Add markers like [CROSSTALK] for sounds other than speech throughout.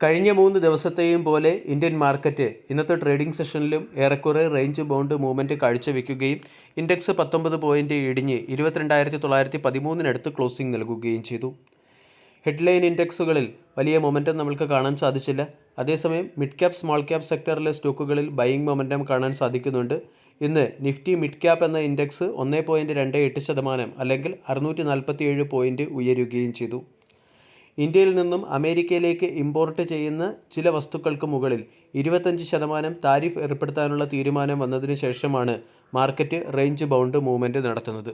കഴിഞ്ഞ മൂന്ന് ദിവസത്തെയും പോലെ ഇന്ത്യൻ മാർക്കറ്റ് ഇന്നത്തെ ട്രേഡിംഗ് സെഷനിലും ഏറെക്കുറെ റേഞ്ച് ബൗണ്ട് മൂവ്മെന്റ് കാഴ്ചവെക്കുകയും ഇൻഡെക്സ് പത്തൊമ്പത് പോയിന്റ് ഇടിഞ്ഞ് ഇരുപത്തിരണ്ടായിരത്തി തൊള്ളായിരത്തി പതിമൂന്നിനടുത്ത് ക്ലോസിംഗ് നൽകുകയും ചെയ്തു. ഹെഡ്ലൈൻ ഇൻഡെക്സുകളിൽ വലിയ മൊമെന്റം നമുക്ക് കാണാൻ സാധിച്ചില്ല. അതേസമയം മിഡ് ക്യാപ് സ്മോൾ ക്യാപ് സെക്ടറിലെ സ്റ്റോക്കുകളിൽ ബൈയിങ് മൊമെന്റം കാണാൻ സാധിക്കുന്നുണ്ട്. ഇന്ന് നിഫ്റ്റി മിഡ് ക്യാപ് എന്ന ഇൻഡെക്സ് ഒന്ന് പോയിന്റ് രണ്ട് എട്ട് ശതമാനം അല്ലെങ്കിൽ അറുന്നൂറ്റി നാൽപ്പത്തി ഏഴ് പോയിന്റ് ഉയരുകയും ചെയ്തു. ഇന്ത്യയിൽ നിന്നും അമേരിക്കയിലേക്ക് ഇമ്പോർട്ട് ചെയ്യുന്ന ചില വസ്തുക്കൾക്ക് മുകളിൽ ഇരുപത്തഞ്ച് ശതമാനം താരിഫ് ഏർപ്പെടുത്താനുള്ള തീരുമാനം വന്നതിന് ശേഷമാണ് മാർക്കറ്റ് റേഞ്ച് ബൗണ്ട് മൂവ്മെന്റ് നടത്തുന്നത്.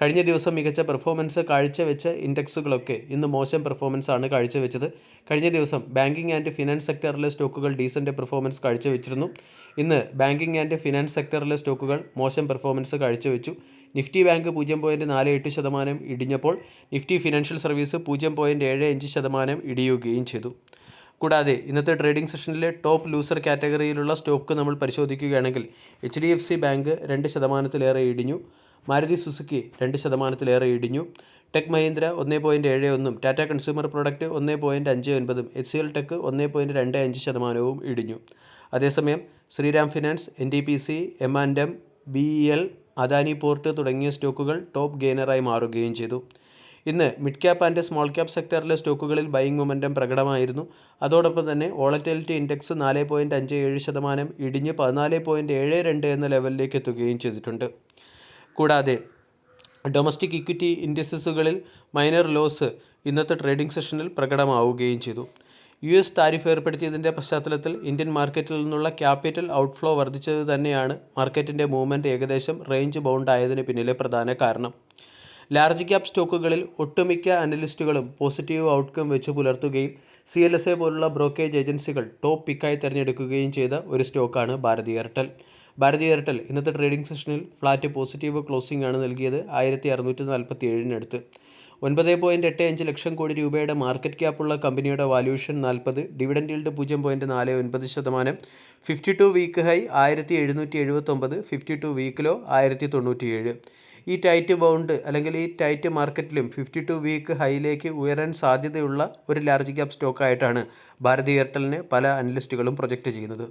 കഴിഞ്ഞ ദിവസം മികച്ച പെർഫോമൻസ് കാഴ്ചവെച്ച ഇൻഡെക്സുകളൊക്കെ ഇന്ന് മോശം പെർഫോമൻസ് ആണ് കാഴ്ചവെച്ചത്. കഴിഞ്ഞ ദിവസം ബാങ്കിങ് ആൻഡ് ഫിനാൻസ് സെക്ടറിലെ സ്റ്റോക്കുകൾ ഡീസന്റ് പെർഫോമൻസ് കാഴ്ചവെച്ചിരുന്നു. ഇന്ന് ബാങ്കിങ് ആൻഡ് ഫിനാൻസ് സെക്ടറിലെ സ്റ്റോക്കുകൾ മോശം പെർഫോമൻസ് കാഴ്ചവെച്ചു. നിഫ്റ്റി ബാങ്ക് പൂജ്യം പോയിന്റ് നാല് എട്ട് ശതമാനം ഇടിഞ്ഞപ്പോൾ നിഫ്റ്റി ഫിനാൻഷ്യൽ സർവീസ് പൂജ്യം പോയിന്റ് ഏഴ് അഞ്ച് ശതമാനം ഇടിയുകയും ചെയ്തു. കൂടാതെ ഇന്നത്തെ ട്രേഡിംഗ് സെഷനിലെ ടോപ്പ് ലൂസർ കാറ്റഗറിയിലുള്ള സ്റ്റോക്ക് നമ്മൾ പരിശോധിക്കുകയാണെങ്കിൽ H D F C bank രണ്ട് ശതമാനത്തിലേറെ ഇടിഞ്ഞു മാരുതി സുസുക്കി രണ്ട് ശതമാനത്തിലേറെ ഇടിഞ്ഞു ടെക് മഹീന്ദ്ര ഒന്ന് പോയിന്റ് ഏഴ് ഒന്നും ടാറ്റ കൺസ്യൂമർ പ്രൊഡക്റ്റ് ഒന്ന് പോയിന്റ് അഞ്ച് ഒൻപതും എച്ച് സി എൽ ടെക് ഒന്ന് പോയിന്റ് രണ്ട് അഞ്ച് ശതമാനവും ഇടിഞ്ഞു. അതേസമയം Shriram finance N D P C M and M B E L Adani port തുടങ്ങിയ സ്റ്റോക്കുകൾ ടോപ്പ് ഗെയിനറായി മാറുകയും ചെയ്തു. ഇന്ന് mid cap and small cap സെക്ടറിലെ സ്റ്റോക്കുകളിൽ ബൈയിങ് മൊമെന്റം പ്രകടമായിരുന്നു. അതോടൊപ്പം തന്നെ വോളറ്റിലിറ്റി ഇൻഡെക്സ് നാല് പോയിന്റ് അഞ്ച് ഏഴ് ശതമാനം ഇടിഞ്ഞ് പതിനാല് പോയിന്റ് ഏഴ് രണ്ട് എന്ന ലെവലിലേക്ക് എത്തുകയും ചെയ്തിട്ടുണ്ട്. കൂടാതെ ഡൊമസ്റ്റിക് ഇക്വിറ്റി ഇൻഡസ്ട്രീസുകളിൽ മൈനർ ലോസ് ഇന്നത്തെ ട്രേഡിംഗ് സെഷനിൽ പ്രകടമാവുകയും ചെയ്തു. യു എസ് താരിഫ് ഏർപ്പെടുത്തിയതിന്റെ പശ്ചാത്തലത്തിൽ ഇന്ത്യൻ മാർക്കറ്റിൽ നിന്നുള്ള ക്യാപിറ്റൽ ഔട്ട്ഫ്ലോ വർദ്ധിച്ചത് തന്നെയാണ് മാർക്കറ്റിന്റെ മൂവ്മെന്റ് ഏകദേശം റേഞ്ച് ബൗണ്ട് ആയതിന് പിന്നിലെ പ്രധാന കാരണം. ലാർജ് ക്യാപ് സ്റ്റോക്കുകളിൽ ഒട്ടുമിക്ക അനലിസ്റ്റുകളും പോസിറ്റീവ് ഔട്ട്കം വെച്ച് പുലർത്തുകയും സി എൽ എസ് എ പോലുള്ള ബ്രോക്കേജ് ഏജൻസികൾ ടോപ്പ് പിക്കായി തിരഞ്ഞെടുക്കുകയും ചെയ്ത ഒരു സ്റ്റോക്കാണ് ഭാരതി എയർടെൽ. ഭാരതി എയർടെൽ ഇന്നത്തെ ട്രേഡിംഗ് സെഷനിൽ ഫ്ലാറ്റ് പോസിറ്റീവ് ക്ലോസിംഗ് ആണ് നൽകിയത് ആയിരത്തി അറുന്നൂറ്റി നാൽപ്പത്തി ഏഴിനടുത്ത് ഒൻപത് പോയിന്റ് എട്ട് അഞ്ച് ലക്ഷം കോടി രൂപയുടെ മാർക്കറ്റ് ക്യാപ്പുള്ള കമ്പനിയുടെ വാല്യൂഷൻ നാൽപ്പത് ഡിവിഡൻഡ് ഈൽഡ് പൂജ്യം പോയിന്റ് നാല് ഒൻപത് ശതമാനം. ഫിഫ്റ്റി ടു വീക്ക് ഹൈ ആയിരത്തി എഴുന്നൂറ്റി എഴുപത്തൊമ്പത് ഫിഫ്റ്റി ടു വീക്കിലോ ആയിരത്തി തൊണ്ണൂറ്റിയേഴ്. ഈ ടൈറ്റ് ബൗണ്ട് അല്ലെങ്കിൽ ഈ ടൈറ്റ് മാർക്കറ്റിലും ഫിഫ്റ്റി ടു വീക്ക് ഹൈയിലേക്ക് ഉയരാൻ സാധ്യതയുള്ള ഒരു ലാർജ് ക്യാപ് സ്റ്റോക്കായിട്ടാണ് ഭാരതി എയർടെലിനെ പല അനലിസ്റ്റുകളും പ്രൊജക്റ്റ് ചെയ്യുന്നത്.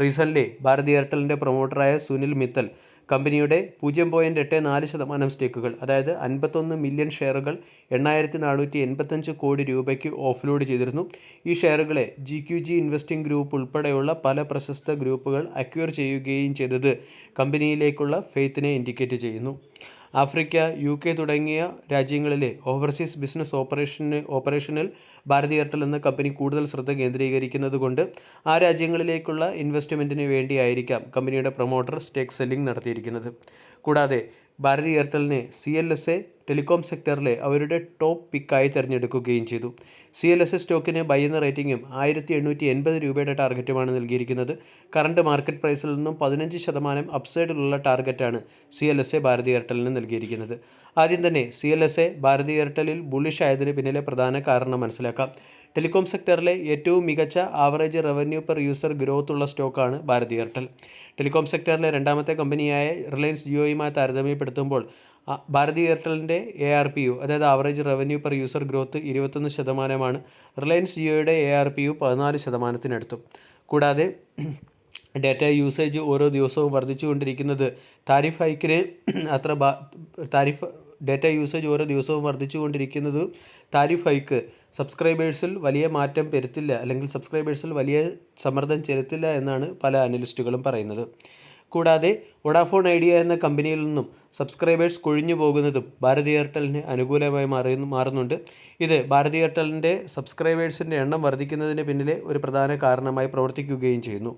റീസെന്റ്ലി ഭാരതി എയർടെലിന്റെ പ്രൊമോട്ടറായ സുനിൽ മിത്തൽ കമ്പനിയുടെ പൂജ്യം പോയിന്റ് എട്ട് നാല് ശതമാനം സ്റ്റേക്കുകൾ അതായത് അൻപത്തൊന്ന് മില്യൺ ഷെയറുകൾ എണ്ണായിരത്തി നാനൂറ്റി എൺപത്തഞ്ച് കോടി രൂപയ്ക്ക് ഓഫ്ലോഡ് ചെയ്തിരുന്നു. ഈ ഷെയറുകളെ G Q G investing group ഉൾപ്പെടെയുള്ള പല പ്രശസ്ത ഗ്രൂപ്പുകൾ അക്വയർ ചെയ്യുകയും ചെയ്തത് കമ്പനിയിലേക്കുള്ള ഫെയ്ത്തിനെ ഇൻഡിക്കേറ്റ് ചെയ്യുന്നു. ആഫ്രിക്ക യു കെ തുടങ്ങിയ രാജ്യങ്ങളിലെ ഓവർസീസ് ബിസിനസ് ഓപ്പറേഷന് ഓപ്പറേഷനിൽ ഭാരതി എയർടെൽ എന്ന കമ്പനി കൂടുതൽ ശ്രദ്ധ കേന്ദ്രീകരിക്കുന്നത് കൊണ്ട് ആ രാജ്യങ്ങളിലേക്കുള്ള ഇൻവെസ്റ്റ്മെന്റിന് വേണ്ടിയായിരിക്കാം കമ്പനിയുടെ പ്രൊമോട്ടർ സ്റ്റേക്ക് സെല്ലിംഗ് നടത്തിയിരിക്കുന്നത്. കൂടാതെ Bharti എയർടെലിനെ C L S A telecom സെക്ടറിലെ അവരുടെ ടോപ്പ് പിക്കായി തിരഞ്ഞെടുക്കുകയും ചെയ്തു. സി എൽ എസ് എസ് സ്റ്റോക്കിന് ബൈ എന്ന റേറ്റിംഗും ആയിരത്തി എണ്ണൂറ്റി എൺപത് രൂപയുടെ ടാർഗറ്റുമാണ് നൽകിയിരിക്കുന്നത്. കറണ്ട് മാർക്കറ്റ് പ്രൈസിൽ നിന്നും പതിനഞ്ച് ശതമാനം അപ്സൈഡിലുള്ള ടാർഗറ്റാണ് C L S A Bharti എയർടെലിന് നൽകിയിരിക്കുന്നത്. ആദ്യം തന്നെ C L S A Bharti എയർടെലിൽ bullish ആയതിന് പിന്നിലെ പ്രധാന കാരണം മനസ്സിലാക്കാം. ടെലികോം സെക്ടറിലെ ഏറ്റവും മികച്ച average revenue per user growth ഉള്ള സ്റ്റോക്കാണ് ഭാരതി എയർടെൽ. ടെലികോം സെക്ടറിലെ രണ്ടാമത്തെ കമ്പനിയായ റിലയൻസ് ജിയോയുമായി താരതമ്യപ്പെടുത്തുമ്പോൾ ഭാരതി എയർടെലിന്റെ എ ആർ പി യു അതായത് average revenue per user growth ഇരുപത്തൊന്ന് ശതമാനമാണ്. റിലയൻസ് ജിയോയുടെ എ ആർ പി യു പതിനാല് ശതമാനത്തിനടുത്തും. കൂടാതെ ഡാറ്റ യൂസേജ് ഓരോ ദിവസവും വർദ്ധിച്ചുകൊണ്ടിരിക്കുന്നത്. താരിഫ് ഹൈക്കിന് അത്ര താരിഫ് ഡാറ്റ യൂസേജ് ഓരോ ദിവസവും വർദ്ധിച്ചുകൊണ്ടിരിക്കുന്നത് താരിഫ് ഹൈക്ക് സബ്സ്ക്രൈബേഴ്സിൽ വലിയ മാറ്റം വരുത്തില്ല അല്ലെങ്കിൽ സബ്സ്ക്രൈബേഴ്സിൽ വലിയ സമ്മർദ്ദം ചെലുത്തില്ല എന്നാണ് പല അനലിസ്റ്റുകളും പറയുന്നത്. കൂടാതെ വൊഡാഫോൺ ഐഡിയ എന്ന കമ്പനിയിൽ നിന്നും സബ്സ്ക്രൈബേഴ്സ് കൊഴിഞ്ഞു പോകുന്നതും ഭാരതി എയർടെലിന് അനുകൂലമായി മാറുന്നു മാറുന്നുണ്ട്. ഇത് ഭാരതി എയർടെലിന്റെ സബ്സ്ക്രൈബേഴ്സിന്റെ എണ്ണം വർദ്ധിക്കുന്നതിന് പിന്നിലെ ഒരു പ്രധാന കാരണമായി പ്രവർത്തിക്കുകയും ചെയ്യുന്നു.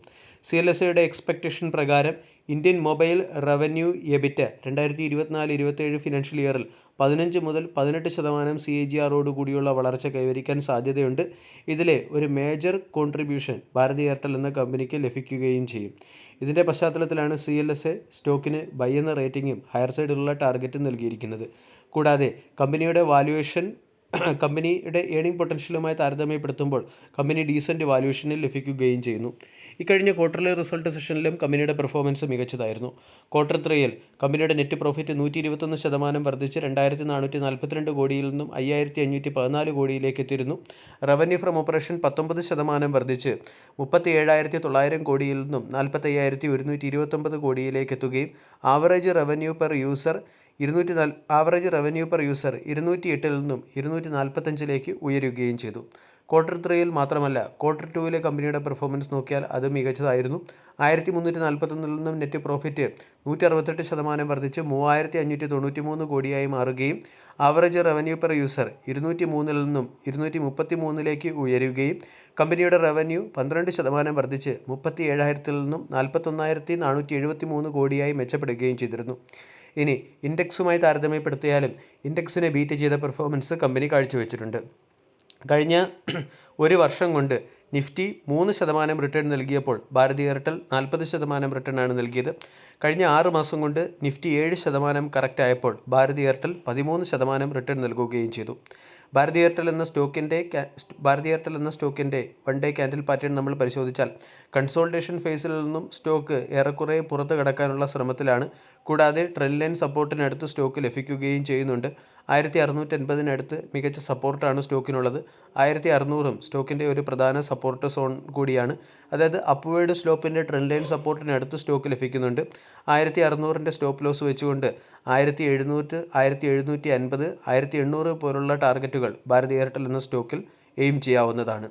സി എൽ എസ് ഐയുടെ എക്സ്പെക്റ്റേഷൻ പ്രകാരം ഇന്ത്യൻ മൊബൈൽ റവന്യൂ എബിറ്റ് രണ്ടായിരത്തി ഇരുപത്തിനാല് ഇരുപത്തേഴ് ഫിനാൻഷ്യൽ ഇയറിൽ പതിനഞ്ച് മുതൽ പതിനെട്ട് ശതമാനം സി എ ജി ആറോട് കൂടിയുള്ള വളർച്ച കൈവരിക്കാൻ സാധ്യതയുണ്ട്. ഇതിലെ ഒരു മേജർ കോൺട്രിബ്യൂഷൻ ഭാരതി എയർടെൽ എന്ന കമ്പനിക്ക് ലഭിക്കുകയും ചെയ്യും. ഇതിന്റെ പശ്ചാത്തലത്തിലാണ് സി എൽ എസ് എ സ്റ്റോക്കിന് ബൈ എന്ന റേറ്റിംഗും ഹയർ സൈഡിലുള്ള ടാർഗറ്റും നൽകിയിരിക്കുന്നത്. കൂടാതെ കമ്പനിയുടെ വാല്യുവേഷൻ [CLEARS THROAT] കമ്പനിയുടെ ഏണിംഗ് പൊട്ടൻഷ്യലുമായി താരതമ്യപ്പെടുത്തുമ്പോൾ കമ്പനി ഡീസന്റ് വാല്യൂഷനിൽ ലഭിക്കുകയും ചെയ്യുന്നു. ഇക്കഴിഞ്ഞ ക്വാർട്ടർലി റിസൾട്ട് സെഷനിലും കമ്പനിയുടെ പെർഫോമൻസ് മികച്ചതായിരുന്നു. ക്വാർട്ടർ ത്രീയിൽ കമ്പനിയുടെ നെറ്റ് പ്രോഫിറ്റ് നൂറ്റി ഇരുപത്തൊന്ന് ശതമാനം വർദ്ധിച്ച് രണ്ടായിരത്തി നാനൂറ്റി നാൽപ്പത്തിരണ്ട് കോടിയിൽ നിന്നും അയ്യായിരത്തി അഞ്ഞൂറ്റി പതിനാല് കോടിയിലേക്ക് എത്തിയിരുന്നു. റവന്യൂ ഫ്രം ഓപ്പറേഷൻ പത്തൊമ്പത് ശതമാനം വർദ്ധിച്ച് മുപ്പത്തി ഏഴായിരത്തി തൊള്ളായിരം കോടിയിൽ നിന്നും നാൽപ്പത്തി അയ്യായിരത്തി ഒരുന്നൂറ്റി ഇരുപത്തൊമ്പത് കോടിയിലേക്ക് എത്തുകയും ആവറേജ് റവന്യൂ പെർ യൂസർ ഇരുന്നൂറ്റി നാല് ആവറേജ് റവന്യൂ പെർ യൂസർ ഇരുന്നൂറ്റി എട്ടിൽ നിന്നും ഇരുന്നൂറ്റി നാൽപ്പത്തഞ്ചിലേക്ക് ഉയരുകയും ചെയ്തു. ക്വാർട്ടർ ത്രീയിൽ മാത്രമല്ല ക്വാർട്ടർ ടൂവിലെ കമ്പനിയുടെ പെർഫോമൻസ് നോക്കിയാൽ അത് മികച്ചതായിരുന്നു. ആയിരത്തി മുന്നൂറ്റി നാൽപ്പത്തൊന്നിൽ നിന്നും നെറ്റ് പ്രോഫിറ്റ് നൂറ്റി അറുപത്തെട്ട് ശതമാനം വർദ്ധിച്ച് മൂവായിരത്തി അഞ്ഞൂറ്റി തൊണ്ണൂറ്റി മൂന്ന് കോടിയായി മാറുകയും ആവറേജ് റവന്യൂ പെർ യൂസർ ഇരുന്നൂറ്റി മൂന്നിൽ നിന്നും ഇരുന്നൂറ്റി മുപ്പത്തി മൂന്നിലേക്ക് ഉയരുകയും കമ്പനിയുടെ റവന്യൂ പന്ത്രണ്ട് ശതമാനം വർദ്ധിച്ച് മുപ്പത്തി ഏഴായിരത്തിൽ നിന്നും നാൽപ്പത്തൊന്നായിരത്തി നാനൂറ്റി എഴുപത്തി മൂന്ന് കോടിയായി മെച്ചപ്പെടുകയും ചെയ്തിരുന്നു. ഇനി ഇൻഡെക്സുമായി താരതമ്യപ്പെടുത്തിയാലും ഇൻഡെക്സിനെ ബീറ്റ് ചെയ്ത പെർഫോമൻസ് കമ്പനി കാഴ്ചവെച്ചിട്ടുണ്ട്. കഴിഞ്ഞ ഒരു വർഷം കൊണ്ട് നിഫ്റ്റി മൂന്ന് ശതമാനം റിട്ടേൺ നൽകിയപ്പോൾ ഭാരതി എയർടെൽ നാൽപ്പത് ശതമാനം റിട്ടേൺ ആണ് നൽകിയത്. കഴിഞ്ഞ ആറ് മാസം കൊണ്ട് നിഫ്റ്റി ഏഴ് ശതമാനം കറക്റ്റ് ആയപ്പോൾ ഭാരതി എയർടെൽ പതിമൂന്ന് ശതമാനം റിട്ടേൺ നൽകുകയും ചെയ്തു. ഭാരതി എയർടെൽ എന്ന സ്റ്റോക്കിന്റെ ഭാരതി എയർടെൽ എന്ന സ്റ്റോക്കിന്റെ വൺ ഡേ ക്യാൻഡിൽ പാറ്റേൺ നമ്മൾ പരിശോധിച്ചാൽ കൺസോൾട്ടേഷൻ ഫേസിൽ നിന്നും സ്റ്റോക്ക് ഏറെക്കുറെ പുറത്ത് കടക്കാനുള്ള ശ്രമത്തിലാണ് കൂടാതെ ട്രെൻഡ് ലൈൻ സപ്പോർട്ടിനടുത്ത് സ്റ്റോക്ക് ലഭിക്കുകയും ചെയ്യുന്നുണ്ട്. ആയിരത്തി അറുന്നൂറ്റി എൺപതിനടുത്ത് മികച്ച സപ്പോർട്ടാണ് സ്റ്റോക്കിനുള്ളത്. ആയിരത്തി അറുന്നൂറും സ്റ്റോക്കിന്റെ ഒരു പ്രധാന സപ്പോർട്ട് സോൺ കൂടിയാണ്. അതായത് അപ്വേഡ് സ്ലോപ്പിന്റെ ട്രെൻഡ് ലൈൻ സപ്പോർട്ടിനടുത്ത് സ്റ്റോക്ക് ലഭിക്കുന്നുണ്ട്. ആയിരത്തി അറുന്നൂറിന്റെ സ്റ്റോപ്പ് ലോസ് വെച്ചുകൊണ്ട് ആയിരത്തി എഴുന്നൂറ്റ് ആയിരത്തി എഴുന്നൂറ്റി അൻപത് ആയിരത്തി എണ്ണൂറ് പോലുള്ള ടാർഗറ്റുകൾ ഭാരതി എയർടെൽ എന്ന സ്റ്റോക്കിൽ എയിം ചെയ്യാവുന്നതാണ്.